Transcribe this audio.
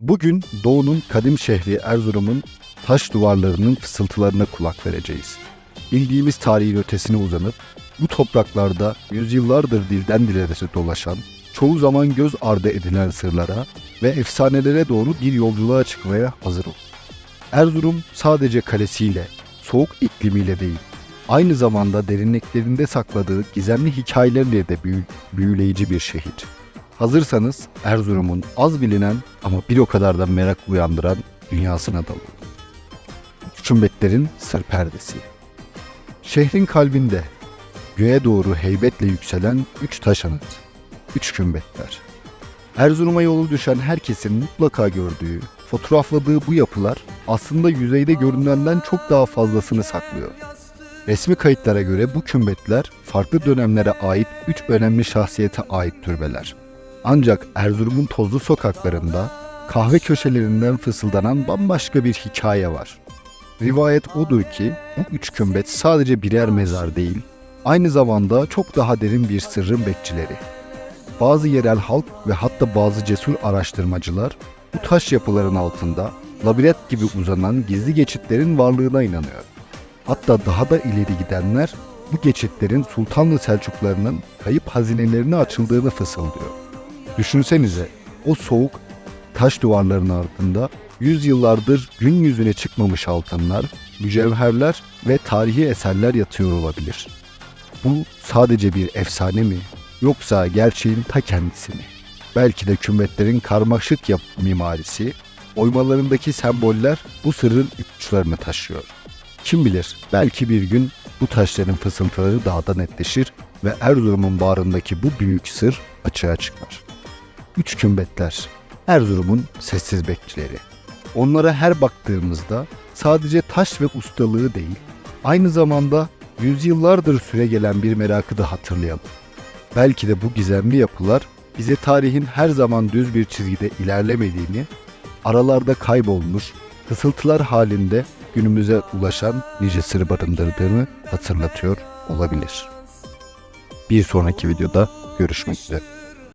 Bugün Doğu'nun kadim şehri Erzurum'un taş duvarlarının fısıltılarına kulak vereceğiz. Bildiğimiz tarihin ötesine uzanıp bu topraklarda yüzyıllardır dilden dile dolaşan, çoğu zaman göz ardı edilen sırlara ve efsanelere doğru bir yolculuğa çıkmaya hazır ol. Erzurum sadece kalesiyle, soğuk iklimiyle değil, aynı zamanda derinliklerinde sakladığı gizemli hikayelerle de büyü- büyüleyici bir şehir. Hazırsanız Erzurum'un az bilinen ama bir o kadar da merak uyandıran dünyasına dalın. Kümbetlerin sır perdesi. Şehrin kalbinde göğe doğru heybetle yükselen üç taş anıt. Üç kümbetler. Erzurum'a yolu düşen herkesin mutlaka gördüğü, fotoğrafladığı bu yapılar aslında yüzeyde görünenden çok daha fazlasını saklıyor. Resmi kayıtlara göre bu kümbetler farklı dönemlere ait üç önemli şahsiyete ait türbeler. Ancak Erzurum'un tozlu sokaklarında kahve köşelerinden fısıldanan bambaşka bir hikaye var. Rivayet odur ki bu üç kümbet sadece birer mezar değil, aynı zamanda çok daha derin bir sırrın bekçileri. Bazı yerel halk ve hatta bazı cesur araştırmacılar bu taş yapıların altında labirent gibi uzanan gizli geçitlerin varlığına inanıyor. Hatta daha da ileri gidenler bu geçitlerin Sultanlı Selçuklarının kayıp hazinelerine açıldığını fısıldıyor. Düşünsenize o soğuk taş duvarların ardında yüzyıllardır gün yüzüne çıkmamış altınlar, mücevherler ve tarihi eserler yatıyor olabilir. Bu sadece bir efsane mi yoksa gerçeğin ta kendisi mi? Belki de kümbetlerin karmaşık yap mimarisi, oymalarındaki semboller bu sırrın ipuçlarını taşıyor. Kim bilir belki bir gün bu taşların fısıltıları daha da netleşir ve Erzurum'un bağrındaki bu büyük sır açığa çıkar. Üç kümbetler, Erzurum'un sessiz bekçileri. Onlara her baktığımızda sadece taş ve ustalığı değil, aynı zamanda yüzyıllardır süre gelen bir merakı da hatırlayalım. Belki de bu gizemli yapılar bize tarihin her zaman düz bir çizgide ilerlemediğini, aralarda kaybolmuş, fısıltılar halinde günümüze ulaşan nice sır barındırdığını hatırlatıyor olabilir. Bir sonraki videoda görüşmek üzere.